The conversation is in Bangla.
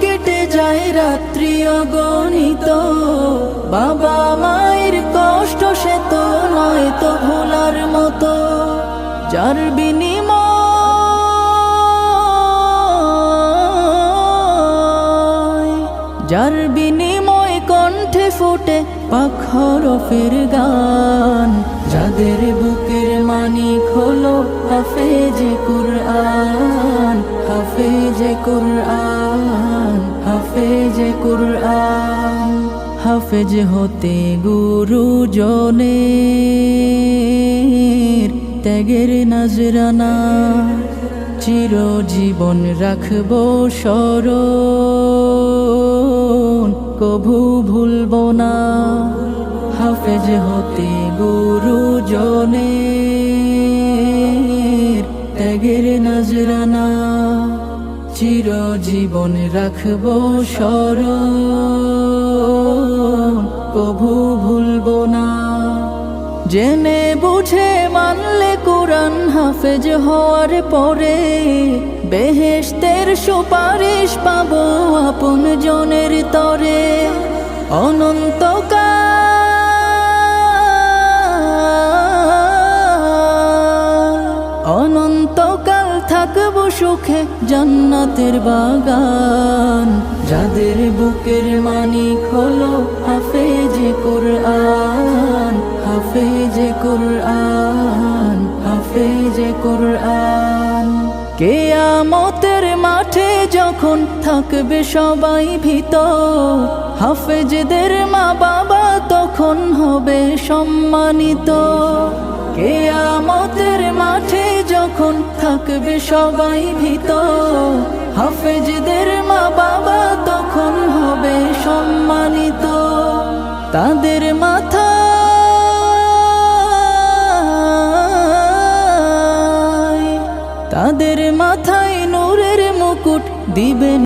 কেটে যায় রাত্রি অগণিত। বাবা মায়ের কষ্ট সে তো নয় তো ভোলার মতো। যার বিনিময় যার বিনিময় কণ্ঠে ফোটে পাখরফের গান। যাদের বুকের মানিক হলো হাফেজে কুরআন। হাফেজ হতে গুরু জনের ত্যাগের নজরানা, চিরজীবন রাখব স্মরণ কভু ভুলব না। হাফেজ হতে গুরু জনের ত্যাগের নজরানা। চিরজীবন রাখব স্মরণ। কভু ভুলব না। জেনে বুঝে মানলে কোরআন হাফেজ হওয়ার পরে বেহেশতের সুপারিশ পাবো আপন জনের তরে। অনন্তকাল সুখে জান্নাতের বাগান। যাদের বুকের মানিক হলো হাফেজে কুরআন হাফেজে কুরআন হাফেজে কুরআন। কেয়ামতের মাঠে যখন থাকবে সবাই ভীত, হাফেজদের মা বাবা তখন হবে সম্মানিত। কেয়ামতের থাকবে সবাই ভীত। হাফেজদের মা বাবা তখন হবে সম্মানিত। তাদের মাথা তাদের মাথায় নূরের মুকুট দিবেন